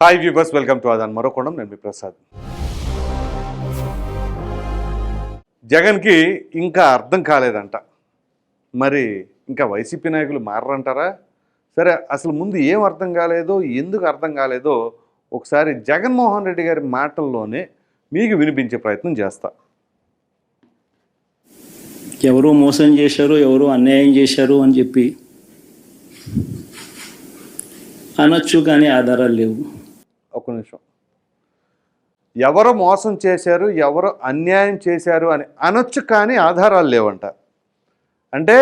Hi viewers welcome to అదాన్ మరొకొండం నేను మీ ప్రసాద్. జగన్కి ఇంకా అర్థం కాలేదంట. మరి ఇంకా వైసీపీ నాయకులు మారరంటారా? సరే అసలు ముందు ఏం అర్థం కాలేదో ఎందుకు అర్థం కాలేదో ఒకసారి జగన్మోహన్ రెడ్డి గారి మాటల్లోనే మీకు వినిపించే ప్రయత్నం చేస్తా. ఎవరు మోసం చేశారు ఎవరు అన్యాయం చేశారు అని చెప్పి అనొచ్చు కానీ ఆధారాలు లేవు. ఒక్క నిమిషం. ఎవరు మోసం చేశారు ఎవరు అన్యాయం చేశారు అని అనొచ్చు కానీ ఆధారాలు లేవంట. అంటే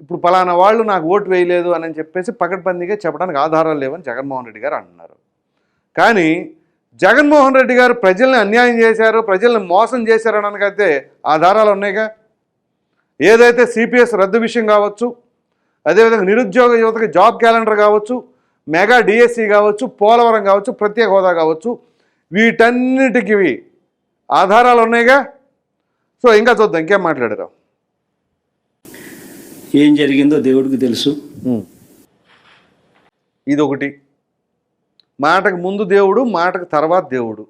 ఇప్పుడు పలానా వాళ్ళు నాకు ఓటు వేయలేదు అని చెప్పేసి పకడ్బందీగా చెప్పడానికి ఆధారాలు లేవని జగన్మోహన్ రెడ్డి గారు అంటున్నారు. కానీ జగన్మోహన్ రెడ్డి గారు ప్రజల్ని అన్యాయం చేశారు ప్రజల్ని మోసం చేశారు అనకైతే ఆధారాలు ఉన్నాయిగా? ఏదైతే సిపిఎస్ రద్దు విషయం కావచ్చు అదేవిధంగా నిరుద్యోగ యువతకి జాబ్ క్యాలెండర్ కావచ్చు మెగా డిఎస్సి కావచ్చు పోలవరం కావచ్చు ప్రత్యేక హోదా కావచ్చు వీటన్నిటికి ఆధారాలు ఉన్నాయిగా? సో ఇంకా చూద్దాం ఇంకేం మాట్లాడారు ఏం జరిగిందో దేవుడికి తెలుసు. ఇది ఒకటి మాటకు ముందు దేవుడు మాటకు తర్వాత దేవుడు.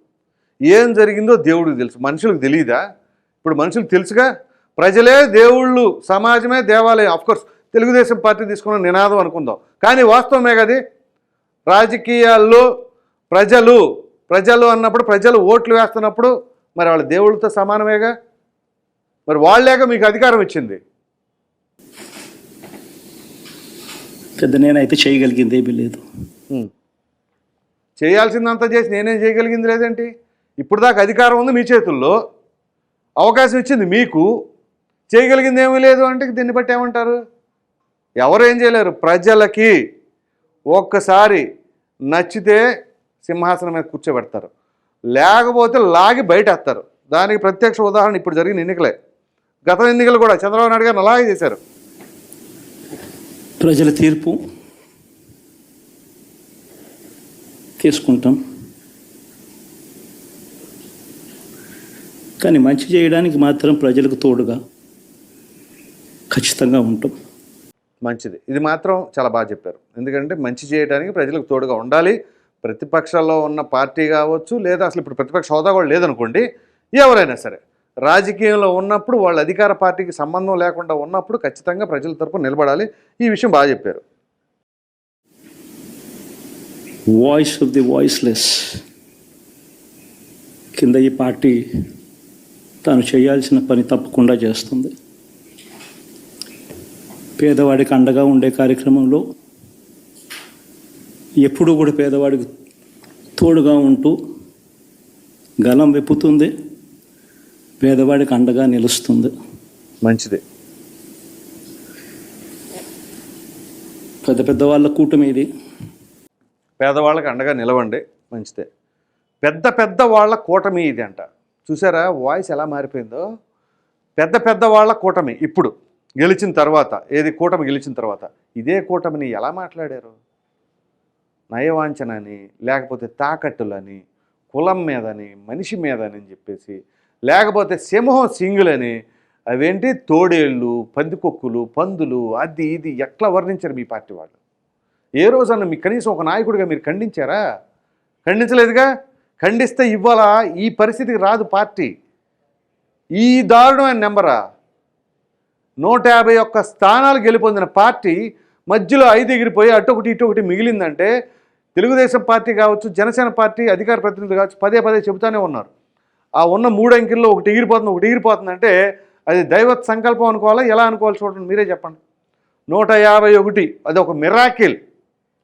ఏం జరిగిందో దేవుడికి తెలుసు. మనుషులకు తెలియదా ఇప్పుడు మనుషులకు తెలుసుగా? ప్రజలే దేవుళ్ళు సమాజమే దేవాలయం. అఫ్కోర్స్ తెలుగుదేశం పార్టీ తీసుకున్న నినాదం అనుకుందాం. కానీ వాస్తవమే కది రాజకీయాల్లో ప్రజలు ప్రజలు అన్నప్పుడు ప్రజలు ఓట్లు వేస్తున్నప్పుడు మరి వాళ్ళ దేవుళ్ళతో సమానమేగా? మరి వాళ్ళేక మీకు అధికారం ఇచ్చింది? పెద్ద నేనైతే చేయగలిగింది ఏమీ లేదు. చేయాల్సిందంతా చేసి నేనేం చేయగలిగింది లేదేంటి? ఇప్పుడు దాకా అధికారం ఉంది మీ చేతుల్లో. అవకాశం ఇచ్చింది మీకు. చేయగలిగింది ఏమీ లేదు అంటే దీన్ని బట్టి ఏమంటారు? ఎవరు ఏం చేయలేరు? ప్రజలకి ఒక్కసారి నచ్చితే సింహాసనం మీద కూర్చోబెడతారు. లేకపోతే లాగి బయటేస్తారు. దానికి ప్రత్యక్ష ఉదాహరణ ఇప్పుడు జరిగిన ఎన్నికలే. గత ఎన్నికలు కూడా చంద్రబాబు నాయుడు గారిని అలాగే చేశారు. ప్రజల తీర్పు తీసుకుంటాం. కానీ మంచి చేయడానికి మాత్రం ప్రజలకు తోడుగా ఖచ్చితంగా ఉంటాం. మంచిది. ఇది మాత్రం చాలా బాగా చెప్పారు. ఎందుకంటే మంచి చేయడానికి ప్రజలకు తోడుగా ఉండాలి. ప్రతిపక్షాల్లో ఉన్న పార్టీ కావచ్చు లేదా అసలు ఇప్పుడు ప్రతిపక్ష హోదా కూడా లేదనుకోండి ఎవరైనా సరే రాజకీయంలో ఉన్నప్పుడు వాళ్ళ అధికార పార్టీకి సంబంధం లేకుండా ఉన్నప్పుడు ఖచ్చితంగా ప్రజల తరపున నిలబడాలి. ఈ విషయం బాగా చెప్పారు. వాయిస్ ఆఫ్ ది వాయిస్లెస్ కింద ఈ పార్టీ తాను చేయాల్సిన పని తప్పకుండా చేస్తుంది. పేదవాడికి అండగా ఉండే కార్యక్రమంలో ఎప్పుడూ కూడా పేదవాడికి తోడుగా ఉంటూ గలం వెప్పుతుంది పేదవాడికి అండగా నిలుస్తుంది. మంచిది. పెద్ద పెద్ద వాళ్ళ కూటమి ఇది. పేదవాళ్ళకి అండగా నిలవండి మంచిదే. పెద్ద పెద్ద వాళ్ళ కూటమి ఇది అంట. చూసారా వాయిస్ ఎలా మారిపోయిందో? పెద్ద పెద్ద వాళ్ళ కూటమి ఇప్పుడు. గెలిచిన తర్వాత ఏది కూటమి గెలిచిన తర్వాత ఇదే కూటమిని ఎలా మాట్లాడారు? నయవాంఛనని లేకపోతే తాకట్టులని కులం మీదని మనిషి మీదని అని చెప్పేసి లేకపోతే సింహం సింగులని అవేంటి తోడేళ్ళు పందికొక్కులు పందులు అది ఇది ఎట్లా వర్ణించారు మీ పార్టీ వాళ్ళు? ఏ రోజన్నా మీ కనీసం ఒక నాయకుడిగా మీరు ఖండించారా? ఖండించలేదుగా? ఖండిస్తే ఇవ్వాలా? ఈ పరిస్థితికి రాదు పార్టీ. ఈ దారుణమైన నెంబరా? నూట యాభై ఒక్క స్థానాలు గెలుపొందిన పార్టీ మధ్యలో ఐదు ఎగిరిపోయి అటు ఒకటి ఇటు ఒకటి మిగిలిందంటే తెలుగుదేశం పార్టీ కావచ్చు జనసేన పార్టీ అధికార ప్రతినిధులు కావచ్చు పదే పదే చెబుతూనే ఉన్నారు. ఆ ఉన్న మూడు అంకెల్లో ఒకటి ఎగిరిపోతుంది ఒకటి ఎగిరిపోతుందంటే అది దైవత్ సంకల్పం అనుకోవాలా? ఎలా అనుకోవాలి చూడండి మీరే చెప్పండి. నూట యాభై ఒకటి అది ఒక మిరాకిల్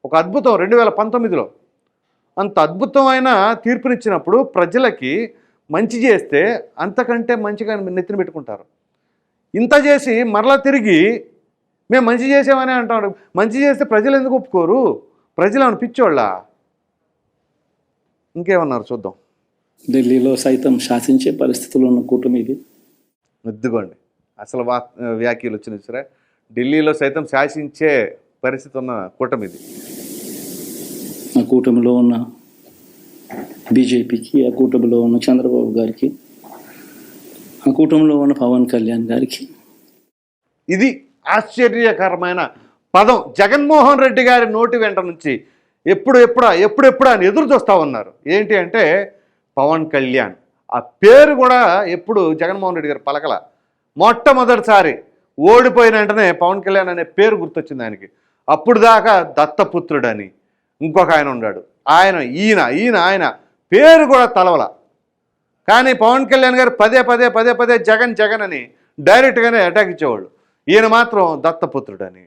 ఒక అద్భుతం రెండు వేల పంతొమ్మిదిలో. అంత అద్భుతమైన తీర్పునిచ్చినప్పుడు ప్రజలకి మంచి చేస్తే అంతకంటే మంచిగా నెత్తిన పెట్టుకుంటారు. ఇంత చేసి మరలా తిరిగి మేము మంచి చేసామని అంటాడు. మంచి చేస్తే ప్రజలు ఎందుకు ఒప్పుకోరు? ప్రజలు ఏమైనా పిచ్చోళ్ళ? ఇంకేమన్నారు చూద్దాం. ఢిల్లీలో సైతం శాసించే పరిస్థితుల్లో ఉన్న కూటమి ఇది. ఇదిగోండి అసలు వా వ్యాఖ్యలు వచ్చినాయి సరే ఢిల్లీలో సైతం శాసించే పరిస్థితి ఉన్న కూటమి ఇది. ఆ కూటమిలో ఉన్న బీజేపీకి ఆ కూటమిలో ఉన్న చంద్రబాబు గారికి ఆ కూటమిలో ఉన్న పవన్ కళ్యాణ్ గారికి. ఇది ఆశ్చర్యకరమైన పదం. జగన్మోహన్ రెడ్డి గారి నోటి వెంట నుంచి ఎప్పుడు ఎప్పుడా ఎప్పుడు అని ఎదురు చూస్తూ ఉన్నారు. ఏంటి అంటే పవన్ కళ్యాణ్. ఆ పేరు కూడా ఎప్పుడు జగన్మోహన్ రెడ్డి గారు పలకల. మొట్టమొదటిసారి ఓడిపోయిన వెంటనే పవన్ కళ్యాణ్ అనే పేరు గుర్తొచ్చింది ఆయనకి. అప్పుడు దాకా దత్తపుత్రుడని ఇంకొక ఆయన ఉన్నాడు ఆయన ఈయన ఈయన ఆయన పేరు కూడా తలవల. కానీ పవన్ కళ్యాణ్ గారు పదే పదే పదే పదే జగన్ జగన్ అని డైరెక్ట్గానే అటాక్ ఇచ్చేవాళ్ళు. ఈయన మాత్రం దత్తపుత్రుడని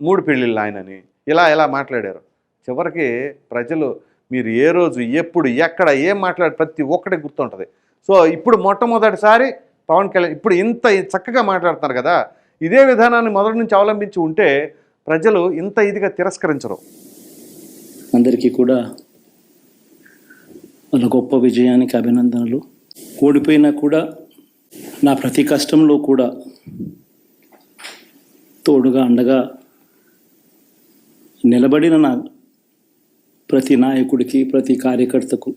మూడు పెళ్ళిళ్ళు ఆయనని ఇలా ఇలా మాట్లాడారు. చివరికి ప్రజలు మీరు ఏ రోజు ఎప్పుడు ఎక్కడ ఏం మాట్లాడి ప్రతి ఒక్కటి గుర్తుంటుంది. సో ఇప్పుడు మొట్టమొదటిసారి పవన్ కళ్యాణ్ ఇప్పుడు ఇంత చక్కగా మాట్లాడుతున్నారు కదా ఇదే విధానాన్ని మొదటి నుంచి అవలంబించి ఉంటే ప్రజలు ఇంత ఇదిగా తిరస్కరించరు. అందరికీ కూడా వాళ్ళ గొప్ప విజయానికి అభినందనలు. ఓడిపోయినా కూడా నా ప్రతి కష్టంలో కూడా తోడుగా అండగా నిలబడిన నా ప్రతి నాయకుడికి ప్రతి కార్యకర్తకు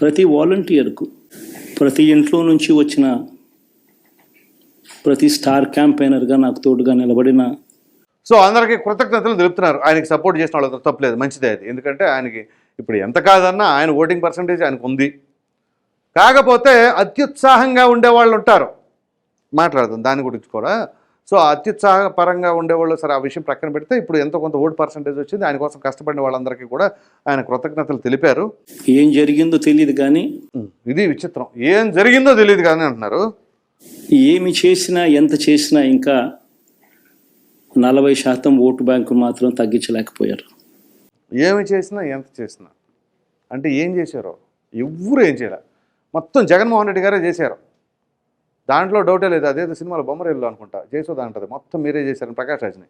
ప్రతి వాలంటీర్కు ప్రతి ఇంట్లో నుంచి వచ్చిన ప్రతి స్టార్ క్యాంపెయినర్గా నాకు తోడుగా నిలబడిన సో అందరికీ కృతజ్ఞతలు తెలుపుతున్నారు. ఆయనకి సపోర్ట్ చేసిన వాళ్ళతో తప్పలేదు మంచిదే అది. ఎందుకంటే ఆయనకి ఇప్పుడు ఎంత కాదన్నా ఆయన ఓటింగ్ పర్సంటేజ్ ఆయనకు ఉంది. కాకపోతే అత్యుత్సాహంగా ఉండేవాళ్ళు ఉంటారు. మాట్లాడుతుంది దాని గురించి కూడా. సో అత్యుత్సాహ పరంగా ఉండేవాళ్ళు సరే ఆ విషయం ప్రక్కన పెడితే ఇప్పుడు ఎంతో కొంత ఓటు పర్సంటేజ్ వచ్చింది. ఆయన కోసం కష్టపడిన వాళ్ళందరికీ కూడా ఆయన కృతజ్ఞతలు తెలిపారు. ఏం జరిగిందో తెలియదు కానీ ఇది విచిత్రం. ఏం జరిగిందో తెలియదు కానీ అంటున్నారు. ఏమి చేసినా ఎంత చేసినా ఇంకా నలభై శాతం ఓటు బ్యాంకు మాత్రం తగ్గించలేకపోయారు. ఏమి చేసినా ఎంత చేసినా. అంటే ఏం చేశారో? ఎవ్వరు ఏం చేయలే. మొత్తం జగన్మోహన్ రెడ్డి గారే చేశారు. దాంట్లో డౌటే లేదు. అదేదో సినిమాలో బొమ్మరేళ్ళు అనుకుంటా. జయసుధ అంటది. మొత్తం మీరే చేశారని ప్రకాష్ రాజ్ని.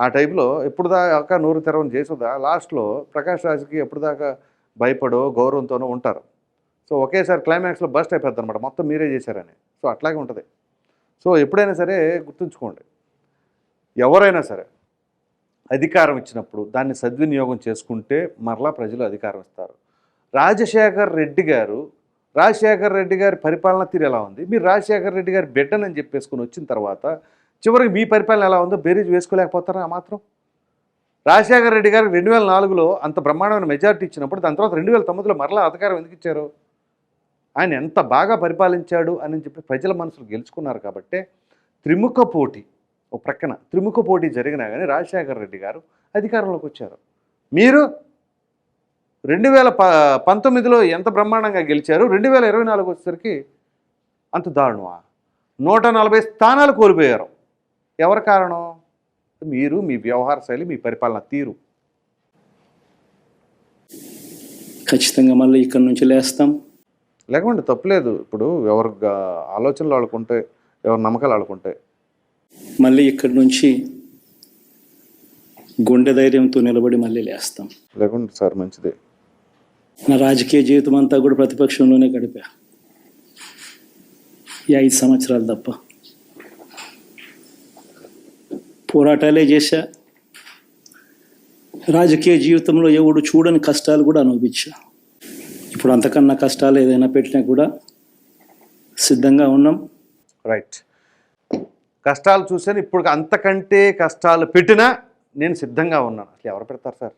ఆ టైప్లో ఎప్పుడు దాకా నూరు తెరవని జయసుధ లాస్ట్లో ప్రకాష్ రాజ్కి ఎప్పుడు దాకా భయపడో గౌరవంతోనో ఉంటారు. సో ఒకేసారి క్లైమాక్స్లో బస్ట్ అయిపోద్ది అనమాట మొత్తం మీరే చేశారని. సో అట్లాగే ఉంటుంది. సో ఎప్పుడైనా సరే గుర్తుంచుకోండి. ఎవరైనా సరే అధికారం ఇచ్చినప్పుడు దాన్ని సద్వినియోగం చేసుకుంటే మరలా ప్రజలు అధికారం ఇస్తారు. రాజశేఖర్ రెడ్డి గారు రాజశేఖర్ రెడ్డి గారి పరిపాలన తీరు ఎలా ఉంది? మీరు రాజశేఖర్ రెడ్డి గారి బిడ్డనని చెప్పేసుకుని వచ్చిన తర్వాత చివరికి మీ పరిపాలన ఎలా ఉందో బేరీజ్ వేసుకోలేకపోతారా ఆ మాత్రం? రాజశేఖర రెడ్డి గారికి రెండు వేల నాలుగులో అంత బ్రహ్మాండమైన మెజార్టీ ఇచ్చినప్పుడు దాని తర్వాత రెండు వేల తొమ్మిదిలో మరలా అధికారం ఎందుకు ఇచ్చారు? ఆయన ఎంత బాగా పరిపాలించాడు అని చెప్పి ప్రజల మనసులు గెలుచుకున్నారు కాబట్టి త్రిముఖ పోటీ ఒక ప్రక్కన త్రిముఖ పోటీ జరిగినా కానీ రాజశేఖర రెడ్డి గారు అధికారంలోకి వచ్చారు. మీరు రెండు వేల ప పంతొమ్మిదిలో ఎంత బ్రహ్మాండంగా గెలిచారు? రెండు వేల ఇరవై నాలుగు వచ్చేసరికి అంత దారుణమా? నూట నలభై స్థానాలు కోల్పోయారు. ఎవరి కారణం? మీరు మీ వ్యవహార శైలి మీ పరిపాలన తీరు. ఖచ్చితంగా మళ్ళీ ఇక్కడి నుంచి లేస్తాం. లేకుంటే తప్పులేదు. ఇప్పుడు ఎవరి ఆలోచనలు వాళ్ళకుంటే ఎవరి నమ్మకాలు వాళ్ళకుంటాయి మళ్ళీ ఇక్కడి నుంచి గుండె ధైర్యంతో నిలబడి మళ్ళీ లేస్తాం. లేకుంటే సార్ మంచిదే. నా రాజకీయ జీవితం అంతా కూడా ప్రతిపక్షంలోనే గడిపా. ఈ ఐదు సంవత్సరాలు తప్ప. పోరాటాలే చేశా. రాజకీయ జీవితంలో ఎవడు చూడని కష్టాలు కూడా అనుభవించా. ఇప్పుడు అంతకన్నా కష్టాలు ఏదైనా పెట్టినా కూడా సిద్ధంగా ఉన్నాం. రైట్ కష్టాలు చూసాను ఇప్పుడు అంతకంటే కష్టాలు పెట్టినా నేను సిద్ధంగా ఉన్నాను. అసలు ఎవరు పెడతారు సార్?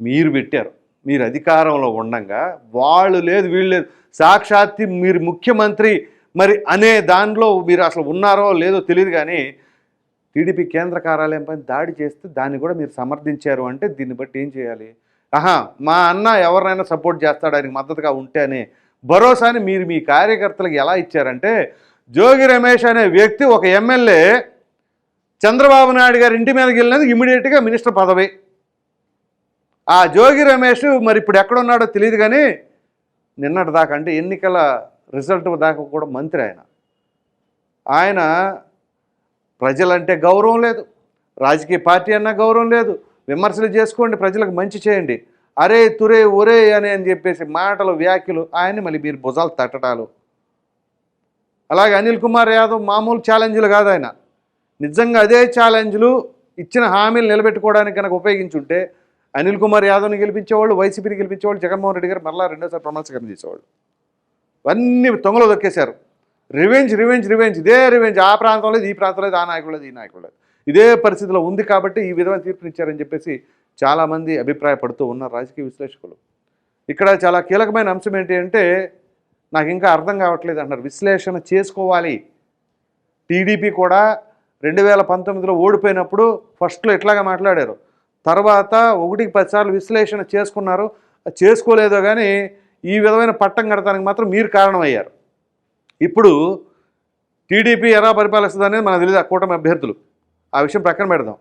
మీరు పెట్టారు. మీరు అధికారంలో ఉండంగా వాళ్ళు లేదు వీళ్ళు లేదు. సాక్షాత్తి మీరు ముఖ్యమంత్రి మరి అనే దానిలో మీరు అసలు ఉన్నారో లేదో తెలియదు కానీ టీడీపీ కేంద్ర కార్యాలయం పైన దాడి చేస్తే దాన్ని కూడా మీరు సమర్థించారు అంటే దీన్ని బట్టి ఏం చేయాలి? ఆహా మా అన్న ఎవరినైనా సపోర్ట్ చేస్తాడు ఆయనకి మద్దతుగా ఉంటే అనే భరోసాని మీరు మీ కార్యకర్తలకు ఎలా ఇచ్చారంటే జోగి రమేష్ అనే వ్యక్తి ఒక ఎమ్మెల్యే చంద్రబాబు నాయుడు గారి ఇంటి మీదకి వెళ్ళినందుకు ఇమీడియట్గా మినిస్టర్ పదవి. ఆ జోగి రమేష్ మరి ఇప్పుడు ఎక్కడున్నాడో తెలియదు కానీ నిన్నటి దాకా అంటే ఎన్నికల రిజల్ట్ దాకా కూడా మంత్రి ఆయన. ఆయన ప్రజలంటే గౌరవం లేదు. రాజకీయ పార్టీ అన్నా గౌరవం లేదు. విమర్శలు చేసుకోండి ప్రజలకు మంచి చేయండి. అరే తురే ఒరే అని అని చెప్పేసి మాటలు వ్యాఖ్యలు ఆయన్ని మళ్ళీ మీరు భుజాలు తట్టడాలు. అలాగే అనిల్ కుమార్ యాదవ్ మామూలు ఛాలెంజ్లు కాదు ఆయన. నిజంగా అదే ఛాలెంజ్లు ఇచ్చిన హామీలు నిలబెట్టుకోవడానికి కనుక ఉపయోగించుంటే అనిల్ కుమార్ యాదవ్ని గెలిపించేవాళ్ళు వైసీపీని గెలిపించేవాళ్ళు జగన్మోహన్ రెడ్డి గారు మరలా రెండోసారి ప్రమాణస్కారం చేసేవాళ్ళు. అన్నీ తొంగలో దొక్కేశారు. రివెంజ్ రివెంజ్ రివెంజ్ ఇదే రివెంజ్. ఆ ప్రాంతంలో ఇది, ఈ ప్రాంతంలో ఇది, ఆ నాయకుడు లేదు, ఈ నాయకుడు లేదు. ఇదే పరిస్థితిలో ఉంది కాబట్టి ఈ విధమైన తీర్పునిచ్చారని చెప్పేసి చాలామంది అభిప్రాయపడుతూ ఉన్నారు రాజకీయ విశ్లేషకులు. ఇక్కడ చాలా కీలకమైన అంశం ఏంటి అంటే నాకు ఇంకా అర్థం కావట్లేదు అంటున్నారు. విశ్లేషణ చేసుకోవాలి. టీడీపీ కూడా రెండు వేల పంతొమ్మిదిలో ఓడిపోయినప్పుడు ఫస్ట్లో ఇట్లాగా మాట్లాడారు? తర్వాత ఒకటికి పదిసార్లు విశ్లేషణ చేసుకున్నారు. చేసుకోలేదో కానీ ఈ విధమైన పట్టం కడతానికి మాత్రం మీరు కారణమయ్యారు. ఇప్పుడు టీడీపీ ఎలా పరిపాలిస్తుంది అనేది మనకు తెలియదు ఆ కూటమి అభ్యర్థులు. ఆ విషయం ప్రక్కన పెడదాం.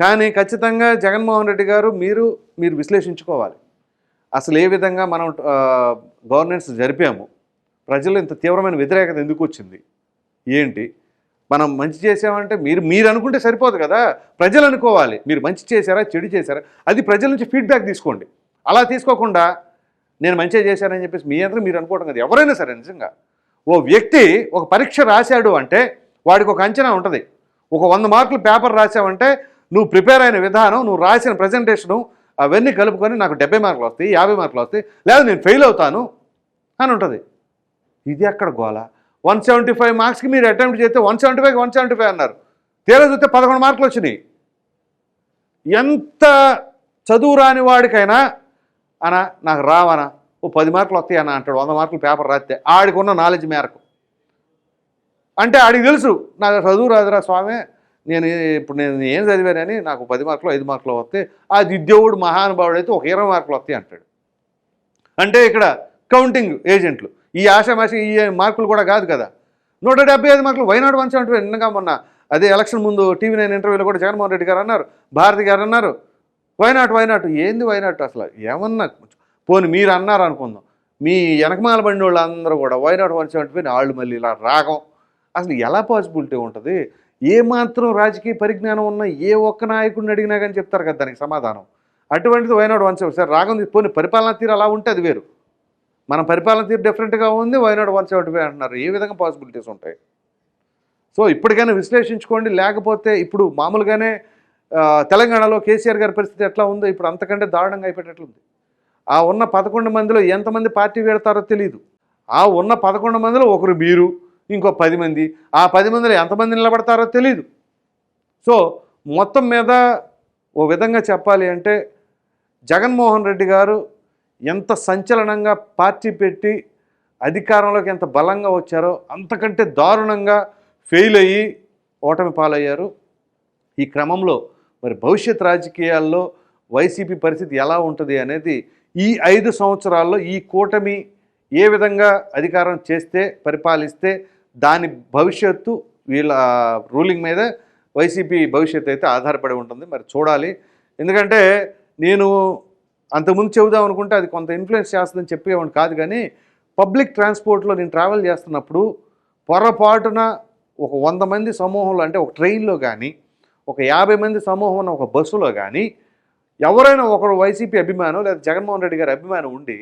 కానీ ఖచ్చితంగా జగన్మోహన్ రెడ్డి గారు మీరు మీరు విశ్లేషించుకోవాలి. అసలు ఏ విధంగా మనం గవర్నెన్స్ జరిపాము? ప్రజలు ఇంత తీవ్రమైన వ్యతిరేకత ఎందుకు వచ్చింది? ఏంటి? మనం మంచి చేసామంటే మీరు మీరు అనుకుంటే సరిపోదు కదా? ప్రజలు అనుకోవాలి. మీరు మంచి చేశారా? చెడు చేశారా? అది ప్రజల నుంచి ఫీడ్బ్యాక్ తీసుకోండి. అలా తీసుకోకుండా నేను మంచిగా చేశానని చెప్పేసి మీ అందరూ మీరు అనుకోవడం కదా. ఎవరైనా సరే నిజంగా. ఓ వ్యక్తి ఒక పరీక్ష రాశాడు అంటే వాడికి ఒక అంచనా ఉంటుంది. ఒక వంద మార్కులు పేపర్ రాసావంటే నువ్వు ప్రిపేర్ అయిన విధానం నువ్వు రాసిన ప్రజెంటేషను అవన్నీ కలుపుకొని నాకు డెబ్బై మార్కులు వస్తాయి యాభై మార్కులు వస్తాయి లేదా నేను ఫెయిల్ అవుతాను అని ఉంటుంది. ఇది ఎక్కడ గోల? వన్ సెవెంటీ ఫైవ్ మార్క్స్కి మీరు అటెంప్ట్ చేస్తే one seventy five one seventy five అన్నారు. తేలి చూస్తే పదకొండు మార్కులు వచ్చినాయి. ఎంత చదువు రాని వాడికైనా అనా నాకు రావనా? ఓ పది మార్కులు వస్తాయి అన్న అంటాడు. వంద మార్కులు పేపర్ రాస్తే ఆడికి ఉన్న నాలెడ్జ్ మేరకు. అంటే ఆడికి తెలుసు నాకు చదువు రాదురా స్వామి నేను ఇప్పుడు నేను ఏం చదివానని నాకు పది మార్కులు ఐదు మార్కులు వస్తాయి. ఆ దిద్యోవుడు మహానుభావుడు అయితే ఒక ఇరవై మార్కులు వస్తాయి అంటాడు. అంటే ఇక్కడ కౌంటింగ్ ఏజెంట్లు. ఈ ఆషామాషి ఈ మార్కులు కూడా కాదు కదా. నూట డెబ్బై ఐదు మార్కులు. వైనాడు వన్ సెవెంటీ నిన్నగా మొన్న అదే ఎలక్షన్ ముందు టీవీ నైన్ ఇంటర్వ్యూలో కూడా జగన్మోహన్ రెడ్డి గారు అన్నారు. భారతి గారు అన్నారు. వైనాట్ వైనాట్ ఏంది వైనాట్ అసలు ఏమన్నా పోని మీరు అన్నారు అనుకుందాం. మీ వెనకమాల బండి వాళ్ళు అందరూ కూడా వైనాట్ వన్ సెవెంటీ ఫైవ్ వాళ్ళు మళ్ళీ ఇలా రాగం. అసలు ఎలా పాసిబిలిటీ ఉంటుంది? ఏ మాత్రం రాజకీయ పరిజ్ఞానం ఉన్న ఏ ఒక్క నాయకుడిని అడిగినా కానీ చెప్తారు కదా దానికి సమాధానం. అటువంటిది వైనాడు వన్ సెవెంటీ సార్ రాగం పోనీ పరిపాలనా తీరు అలా ఉంటే అది వేరు. మన పరిపాలన తీరు డిఫరెంట్గా ఉంది వైనాడు వన్ సెవెంటీ ఫైవ్ అంటున్నారు. ఏ విధంగా పాసిబిలిటీస్ ఉంటాయి. సో ఇప్పటికైనా విశ్లేషించుకోండి లేకపోతే ఇప్పుడు మామూలుగానే తెలంగాణలో కేసీఆర్ గారి పరిస్థితి ఎట్లా ఉందో ఇప్పుడు అంతకంటే దారుణంగా అయిపోయేటట్లుంది. ఆ ఉన్న పదకొండు మందిలో ఎంతమంది పార్టీ పెడతారో తెలియదు ఆ ఉన్న పదకొండు మందిలో ఒకరు మీరు ఇంకో పది మంది. ఆ పది మందిలో ఎంతమంది నిలబడతారో తెలియదు సో మొత్తం మీద ఓ విధంగా చెప్పాలి అంటే జగన్మోహన్ రెడ్డి గారు ఎంత సంచలనంగా పార్టీ పెట్టి అధికారంలోకి ఎంత బలంగా వచ్చారో అంతకంటే దారుణంగా ఫెయిల్ అయ్యి ఓటమి పాలయ్యారు. ఈ క్రమంలో మరి భవిష్యత్ రాజకీయాల్లో వైసీపీ పరిస్థితి ఎలా ఉంటుంది అనేది ఈ ఐదు సంవత్సరాల్లో ఈ కూటమి ఏ విధంగా అధికారం చేస్తే పరిపాలిస్తే దాని భవిష్యత్తు వీళ్ళ రూలింగ్ మీద వైసీపీ భవిష్యత్తు అయితే ఆధారపడి ఉంటుంది. మరి చూడాలి. ఎందుకంటే నేను అంతకుముందు చెబుదాం అనుకుంటే అది కొంత ఇన్ఫ్లుయెన్స్ చేస్తుందని చెప్పేవాడిని కాదు కానీ పబ్లిక్ ట్రాన్స్పోర్ట్లో నేను ట్రావెల్ చేస్తున్నప్పుడు పొరపాటున ఒక వంద మంది సమూహంలో అంటే ఒక ట్రైన్లో కానీ ఒక యాభై మంది సమూహం ఉన్న ఒక బస్సులో కానీ ఎవరైనా ఒకరు వైసీపీ అభిమానం లేదా జగన్మోహన్ రెడ్డి గారి అభిమానం ఉండి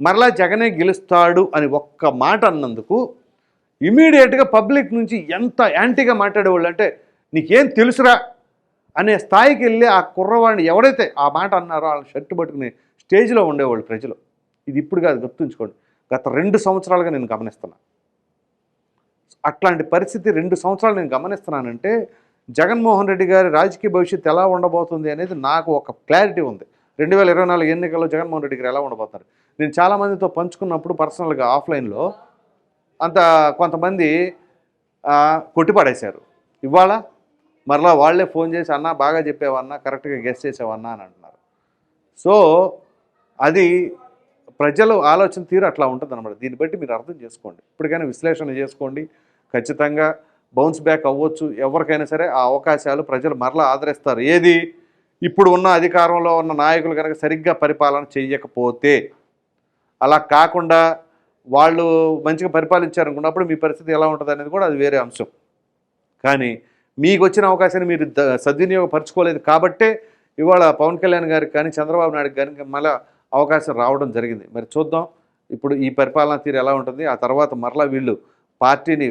మరలా జగనే గెలుస్తాడు అని ఒక్క మాట అన్నందుకు ఇమీడియట్గా పబ్లిక్ నుంచి ఎంత యాంటీగా మాట్లాడేవాళ్ళు అంటే నీకేం తెలుసురా అనే స్థాయికి వెళ్ళి ఆ కుర్రవాడిని ఎవరైతే ఆ మాట అన్నారో వాళ్ళ షర్ట్ పట్టుకుని స్టేజ్లో ఉండేవాళ్ళు ప్రజలు. ఇది ఇప్పుడు కాదు గుర్తుంచుకోండి. గత రెండు సంవత్సరాలుగా నేను గమనిస్తున్నా. అట్లాంటి పరిస్థితి రెండు సంవత్సరాలు నేను గమనిస్తున్నానంటే జగన్మోహన్ రెడ్డి గారి రాజకీయ భవిష్యత్తు ఎలా ఉండబోతుంది అనేది నాకు ఒక క్లారిటీ ఉంది. రెండు వేల ఇరవై నాలుగు ఎన్నికల్లో జగన్మోహన్ రెడ్డి గారు ఎలా ఉండబోతున్నారు నేను చాలామందితో పంచుకున్నప్పుడు పర్సనల్గా ఆఫ్లైన్లో అంత కొంతమంది కొట్టిపడేశారు. ఇవాళ మరలా వాళ్ళే ఫోన్ చేసి అన్నా బాగా చెప్పేవన్నా కరెక్ట్గా గెస్ట్ చేసేవన్నా అని అంటున్నారు. సో అది ప్రజలు ఆలోచన తీరు అట్లా ఉంటుంది అనమాట దీన్ని బట్టి మీరు అర్థం చేసుకోండి. ఇప్పటికైనా విశ్లేషణ చేసుకోండి. ఖచ్చితంగా బౌన్స్ బ్యాక్ అవ్వచ్చు. ఎవరికైనా సరే ఆ అవకాశాలు ప్రజలు మరలా ఆదరిస్తారు. ఏది? ఇప్పుడు ఉన్న అధికారంలో ఉన్న నాయకులు కనుక సరిగ్గా పరిపాలన చేయకపోతే అలా కాకుండా వాళ్ళు మంచిగా పరిపాలించారనుకున్నప్పుడు మీ పరిస్థితి ఎలా ఉంటుంది అనేది కూడా అది వేరే అంశం. కానీ మీకు వచ్చిన అవకాశాన్ని మీరు సద్వినియోగపరచుకోలేదు కాబట్టే ఇవాళ పవన్ కళ్యాణ్ గారికి కానీ చంద్రబాబు నాయుడు గారికి మళ్ళీ అవకాశం రావడం జరిగింది. మరి చూద్దాం. ఇప్పుడు ఈ పరిపాలనా తీరు ఎలా ఉంటుంది? ఆ తర్వాత మరలా వీళ్ళు పార్టీని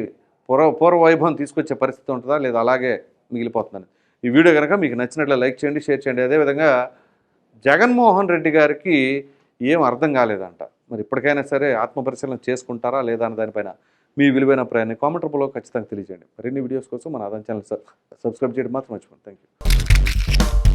పూర్వ పూర్వ వైభవం తీసుకొచ్చే పరిస్థితి ఉంటుందా? లేదా అలాగే మిగిలిపోతుందని. ఈ వీడియో కనుక మీకు నచ్చినట్లు లైక్ చేయండి షేర్ చేయండి. అదేవిధంగా జగన్మోహన్ రెడ్డి గారికి ఏం అర్థం కాలేదంట. మరి ఇప్పటికైనా సరే ఆత్మపరిశీలన చేసుకుంటారా లేదా అన్న దానిపైన మీ విలువైన అభిప్రాయాన్ని కామెంట్ రూపంలో ఖచ్చితంగా తెలియజేయండి. మరిన్ని వీడియోస్ కోసం మన ఆదాయం ఛానల్ సబ్స్క్రైబ్ చేయడం మాత్రం మర్చిపోండి థ్యాంక్ యూ